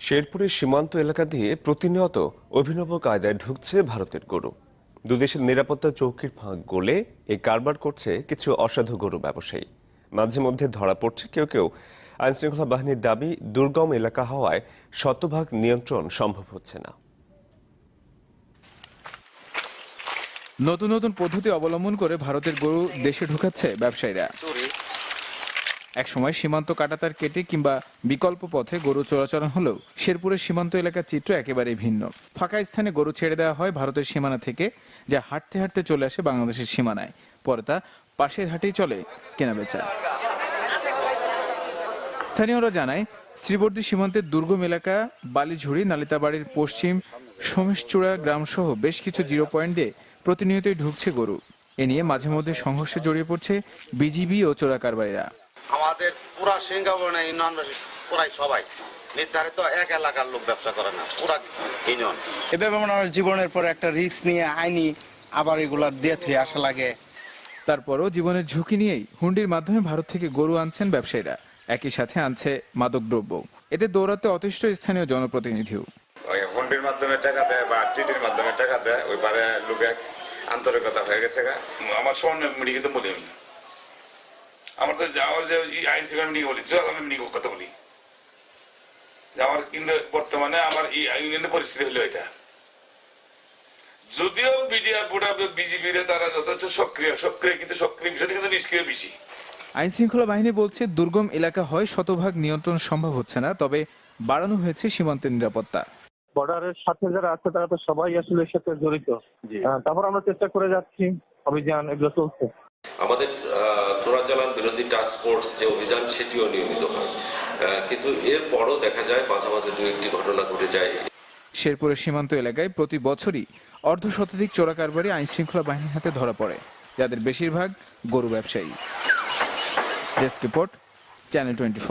শেরপুরের সীমান্ত এলাকা দিয়ে প্রতিনিয়ত অভিনব কায়দায় ঢুকছে ভারতের গরু। দুদেশের নিরাপত্তা চৌকির ফাঁক গোলে এই কারবার করছে কিছু অসাধু গরু ব্যবসায়ী। মাঝে মধ্যে ধরা পড়ছে কেউ কেউ। আইনশৃঙ্খলা বাহিনীর দাবি, দুর্গম এলাকা হওয়ায় শতভাগ নিয়ন্ত্রণ সম্ভব হচ্ছে না। নতুন নতুন পদ্ধতি অবলম্বন করে ভারতের গরু দেশে ঢুকাচ্ছে ব্যবসায়ীরা। একসময় সীমান্ত কাটাতার কেটে কিংবা বিকল্প পথে গরু চলাচল হলেও শেরপুরের সীমান্ত এলাকার চিত্র একেবারেই ভিন্ন। ফাঁকা স্থানে গরু ছেড়ে দেওয়া হয় ভারতের সীমানা থেকে, যা হাঁটতে হাঁটতে চলে আসে বাংলাদেশের সীমানায়। পরে তা পাশের হাটেই চলে কেনাবেচা। স্থানীয়রা জানায়, শ্রীবর্দী সীমান্তের দুর্গম এলাকা, বালিঝুড়ি, নালিতাবাড়ির পশ্চিম, সমেশচূড়া গ্রাম সহ বেশ কিছু জিরো পয়েন্ট দিয়ে প্রতিনিয়তই ঢুকছে গরু। এ নিয়ে মাঝে মধ্যে সংঘর্ষে জড়িয়ে পড়ছে বিজিবি ও চোরা কারবারিরা আমাদের পুরা সিঙ্গাপুরে ইউনিয়নবাসী পুরাই সবাই। নির্ধারিত এক এলাকার লোক ব্যবসা করে না পুরা ইউনিয়ন। এভাবে মনে হয় জীবনের পর একটা রিস্ক নিয়ে আইনি আবার এগুলা দিয়ে থুয়ে আসা লাগে। তারপরও জীবনের ঝুঁকি নিয়েই হুন্ডির মাধ্যমে ভারত থেকে গরু আনছেন ব্যবসায়ীরা। একই সাথে আনছে মাদকদ্রব্য। এতে দৌড়াতে অতিষ্ঠ স্থানীয় জনপ্রতিনিধিও। হুন্ডির মাধ্যমে টাকা দেয় বা টিটির মাধ্যমে টাকা দেয় ওই পারে লোকে আন্তরিকতা হয়ে গেছে আমার সামনে মিডিকে তো বলি আমি। আমার তো যাওয়ার যে আইন শৃঙ্খলা মিডিকে বলি চল আমি মিডিকে কথা বলি। আমার কিন্তু বর্তমানে আমার এই ইউনিয়নের পরিস্থিতি হলো এটা। যদিও বিডিআর বোর্ড বিজেপির তারা যথেষ্ট সক্রিয় সক্রিয় কিন্তু সক্রিয় বিষয়টা কিন্তু নিষ্ক্রিয় বেশি। আইন শৃঙ্খলা বাহিনী বলছে দুর্গম এলাকা হয় শতভাগ নিয়ন্ত্রণ সম্ভব হচ্ছে না তবে বাড়ানো হয়েছে সীমান্তের নিরাপত্তা। বর্ডারের সাথে যারা আছে তারা তো সবাই আসলে এর সাথে জড়িত তারপর আমরা চেষ্টা করে যাচ্ছি অভিযান এগুলো চলছে। আমাদের চোরাচালান বিরোধী টাস্ক ফোর্স যে অভিযান, সেটিও নিয়মিত হয়। কিন্তু এরপরও দেখা যায়, মাঝে মাঝে দু একটি ঘটনা ঘটে যায়। শেরপুরের সীমান্ত এলাকায় প্রতি বছরই অর্ধ শতাধিক চোরা কারবারি আইন শৃঙ্খলা বাহিনীর হাতে ধরা পড়ে, যাদের বেশিরভাগ গরু ব্যবসায়ী। Desk report, channel twenty